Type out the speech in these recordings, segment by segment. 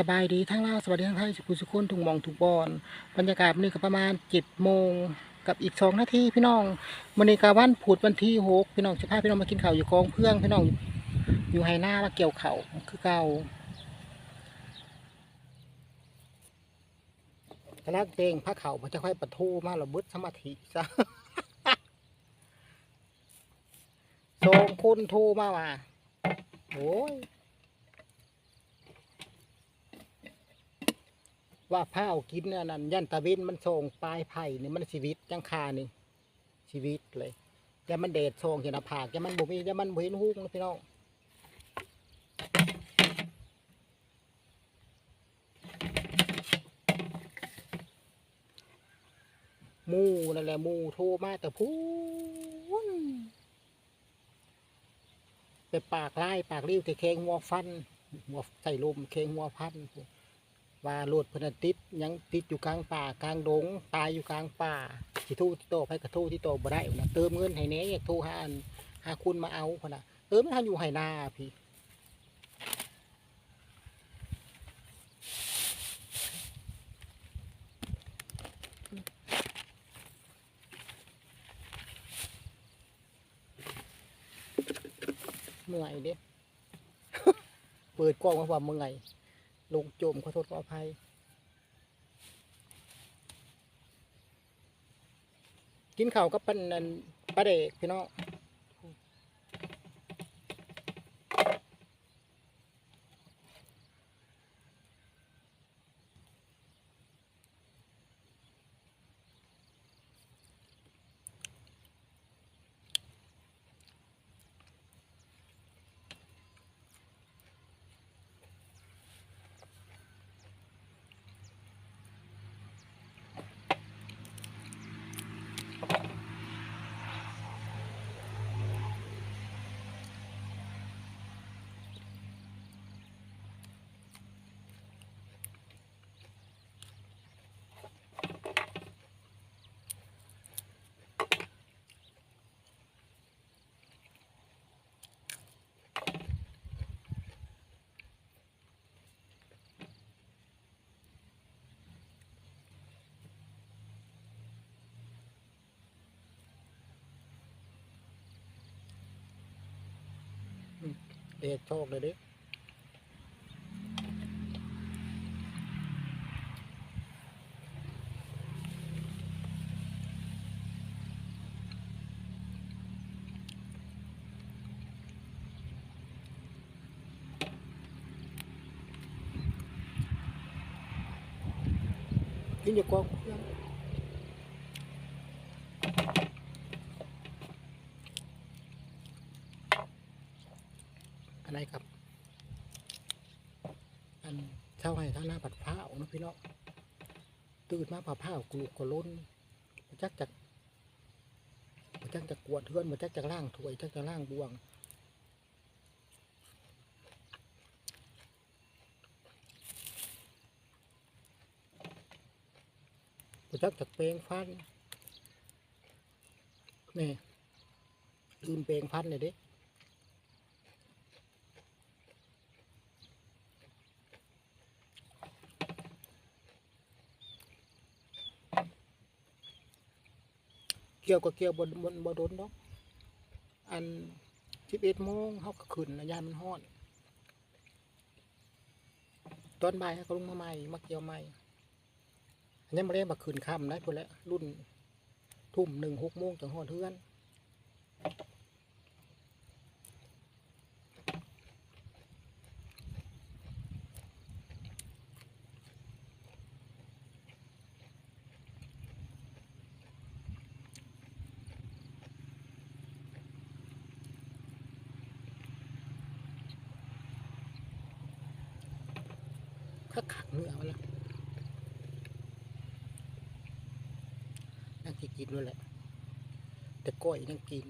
สบายดีทั้งล่าสวัสดีทั้งไทยสุขุสุขคนทุกหมองทุกบอนบรรยากาศนี้ก็ประมาณเจ็ดโมงกับอีกสองนาทีพี่น้องมื้อนี้ก็วันพุธวันที่หกพี่น้องจะพาพี่น้องมากินข้าวอยู่กองเพื่องพี่น้องอยู่ไฮหน้ามาเกี่ยวเข้าคือเก่าคณะเพลงพระเขามันจะค่อยประทูมาระบึดสมาธิซะโซงคุณทรมาว่าโอ้ย ว่าผ้าเอากินนี่ยนั่นยันตะเวนมันส่งปลายไผ่นี่มันชีวิตจังคานี่ชีวิตเลยแต่มันเดดส่งเห็นหน้าผากแต่มันบ่มีแต่มันบ่เห็นหุ้งนะพี่น้องหมูนั่นแหละหมูโทรมาแต่พูนไปปากไล่ปากริ้วแต่เคงหัวฟันหัวใส่ลมเคงหัวพัน ว่าโลดเพนนติดยังติดอยู่กลางป่ากลางดงตายอยู่กลางป่าที่ทู่ที่โตไปกระทู่ที่โตบ่ได้นะเติมเงินให้เนี้ยทู่หาอันหาคุณมาเอาพนนะเออไม่ทันอยู่ให้นาพี่เมื่อยเด้เปิดกล้องมาว่าเมื่อย ลงโจมขอโทษขออภัย กินข้าวกับปันนันปลาเด็กพี่น้อง เด็กโชคเลยดิกินอยู่ก อะไรครับ อันเช่าให้ท่านหน้าผัดผ้าวนะพี่เน้อตื่นมาผัดผ้ากลูกก็ล้นมาจักจากมาจักจากกวดเทือนมาจักจากล่างถ้วยจักจากล่างบวงมาจักจากเปลงฟันนี่ลืมเปลงฟันเลยเด้ กี่ยวกับเกี่ยวบนบนบนโดนเนาะอันสิบเอ็ดโมงเขาก็ขึ้นนะยามมันห้อนตอนบ่ายเขาก็ลงมาใหม่มาเกี่ยวใหม่อันนี้มาเล่นมาขึ้นค่ำนะพวกแล้วรุ่นทุ่มหนึ่งหกโมงถึงหอดเทือนคักขักเนื้อมันละ ที่กินด้วยแหละ แต่ก้อยนั่งกิน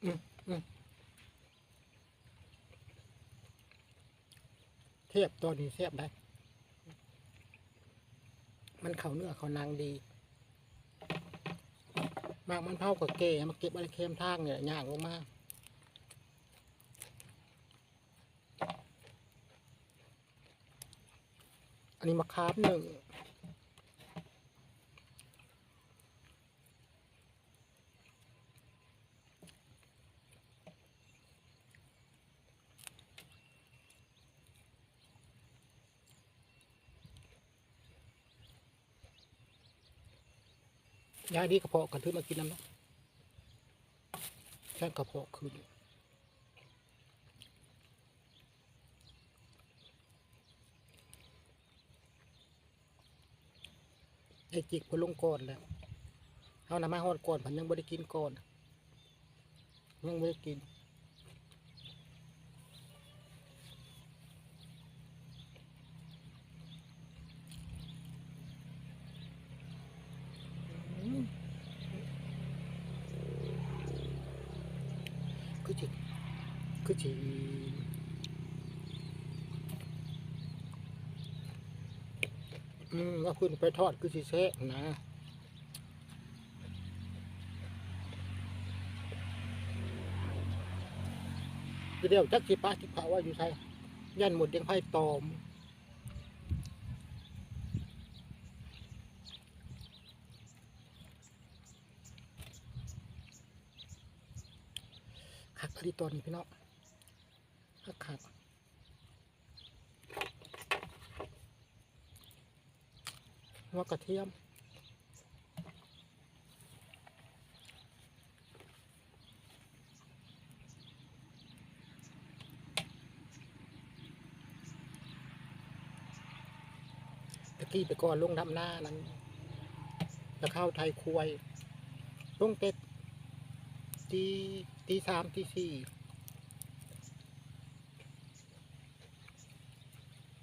เทียบตัวนี้เทียบได้ มันเข่าเนื้อเขานางดี มากมันเผากับเกมาเก็บอะไรเค็มทางเนี่ยยางลงมากอันนี้มะขามหนึ่ง ยายดีกระเพาะกันทึบมากินน้ำเนาะแค่กระเพาะคืนไอ้จิกพลงก่อนแล้วเอาน้ำมาหอดก่อนผมยังไม่ได้กินก่อนยังไม่ได้กิน คือจิคือจิ อืมว่าคุณไปทอดคือสิเซะนะเดี๋ยวจักสิป้าสิผาว่าอยู่ไทยยันหมดยังไพ่ตอมขักผลิตตัวนี้พี่น้องขักขัก หัวกระเทียม ตะกี้ไปก่อนลงดำหน้านั้นจะเข้าไทยควยลงเป็ดตีตีสามตีสี่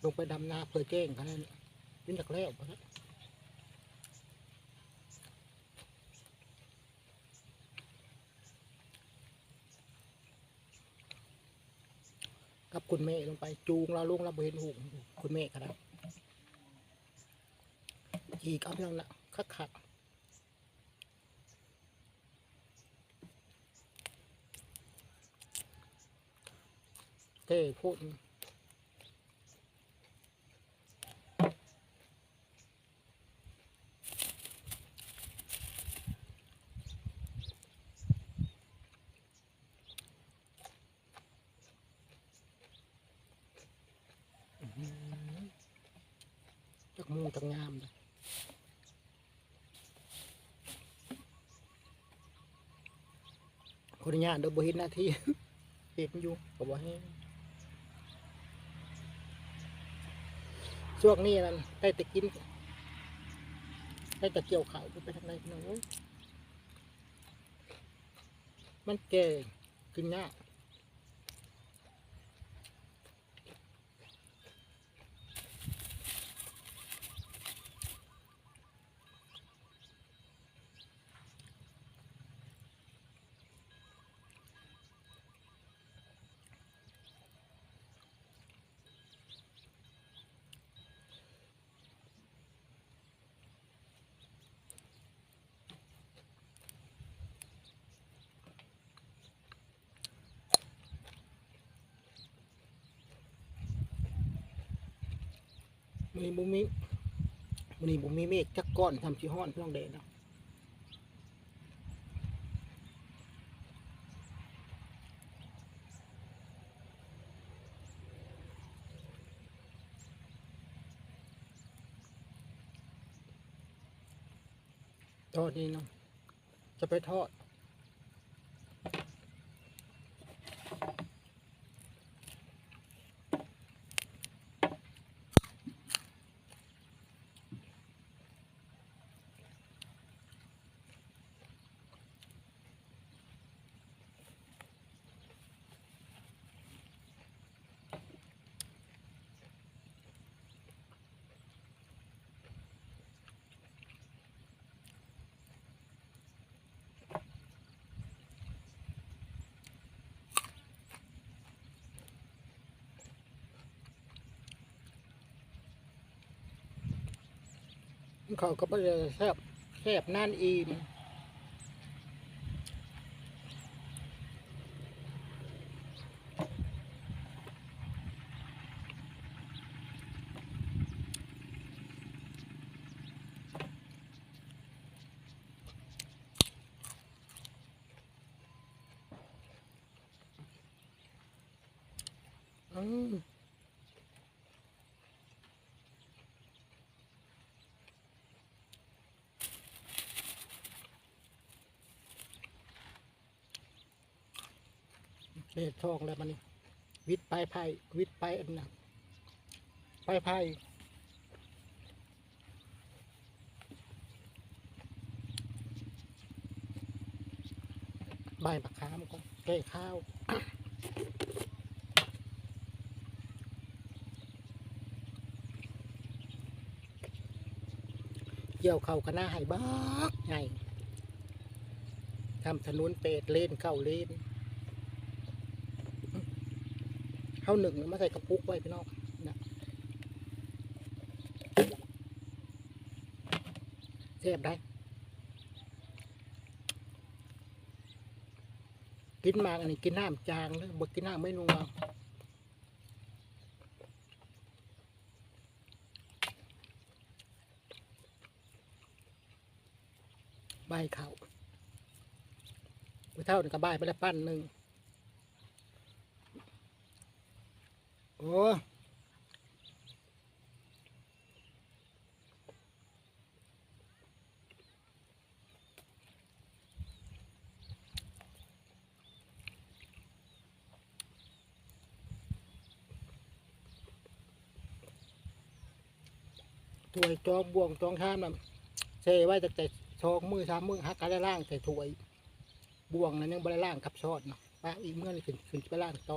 ลงไปดำนาเพื่อแจ้งเขาเนี่ยยินจากแล้วนะ กับคุณแม่ลงไปจูงเราลงเราบ่เห็นหูคุณแม่ครับอีกเอาเรื่องละคักคักเท่พูดจา กมุงจากงามเลยคนญาตเดบเห็นหน้าที่เห็นอยู่ก็บอกให้ช่วงนี้นั่นได้แต่กินได้แต่เกี่ยวเขาวไปทางไหนพี่น้องเอ้ยมันแก่กินยาก มันนี้บุมีมันนี้บุมีเมฆจักก้อนทำชีห้อนพี่น้องเดนเนาะทอดนี่เนาะจะไปทอด เขาก็บ่ได้แซ่บแซ่บนั่นอิ่มอืม เลดทองแล้วมันนี่วิทย์ไปไผ่วิทย์ไปอันนั้นไปไผ่ใบมะขามก็แก้ข้าวเกี่ยวเข้ากันหน้าให้บักไงทำถนนเปดเล่นเข้าเล่น เข้าหนึ่งมาใส่กระปุกไว้พี่น้องนะเสียบได้กินมากอันนี้กินน้ำจางเลยบกินน้ำไม่นัวใบเขาไปเท่านึงกับใบไปแล้วปั้นหนึ่ง อ้ถวยจองบ่วงจองข้ามน่ะเซไว้แต่แต่ชองมือสามมือหักกันได้ล่างใส่ถวยบ่วงนั้นยังบริล่างกับชอดเนาะป้าอีกเมื่อนี่ขึ้นขึ้นไปล่างโต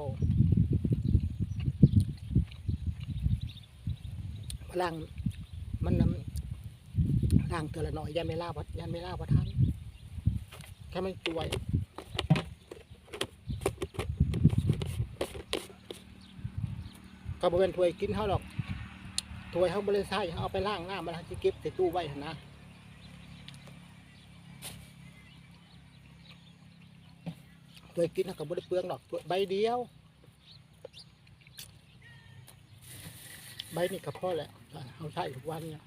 อพลังมันนำล่างเตือนละหน่อยยันไม่ล่าวัดยันไม่ล่าวัดทันแค่มันตัวยก็บริเวณถ้วยกินเขาหรอกถ้วยเขาบริใช้เขาเอาไปล่างหน้ามันจะเก็บใส่ตู้ไว้หั่นนะตัวกินเขาก็บ่ได้เปลืองหรอกตัวใบเดียว ใบนี่ก็พอแล้วเอาใช้ทุกวันเนี่ย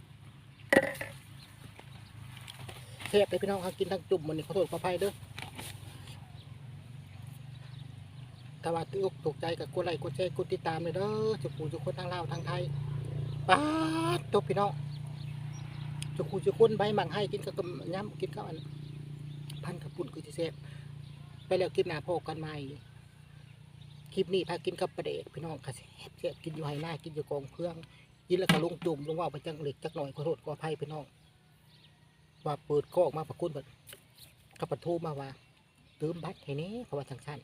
เทพไปพี่น้องเขากินทั้งจุ่มมันนี่ขอโทษขออภัยเด้อถ้าว่าตึกถูกใจกับกดไลค์กดแชร์กดติดตามเลยเด้อจุกปูจุกคนทางลาวทางไทยป้าจบพี่น้องจุกปูจุกคนใบหมังให้กินกับย้ำกินกับอันพันกับปุ่นคือที่เซฟไปแล้วคลิปหน้าพบกันใหม่ คลิปนี้พากินกับประเดกพี่น้องกระเสียบเสียบกินอยู่ไฮหน้ากินอยู่กองเครื่องกินแล้วก็ลงจุ่มลงว่าไปจังเหล็กจักหน่อยขอโทษขออภัยพี่น้องว่าเปิดกล้องมาประคุณแบบกับประทูมาว่าตืมบัตรให้นี้เขาว่าจังสั้น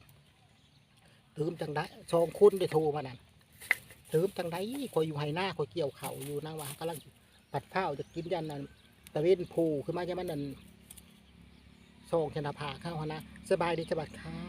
ตืมจังได้ชองคุณได้โทรมานั่นตืมจังได้คอยอยู่ไฮหน้าคอยเกี่ยวเข่าอยู่นะว่ากำลังปัดข้าวจะกินยันนั้นตะเวนผูขึ้นมาจะมันนั่นโศกชนะผาข้าวนะสบายดีจังหวัดครับ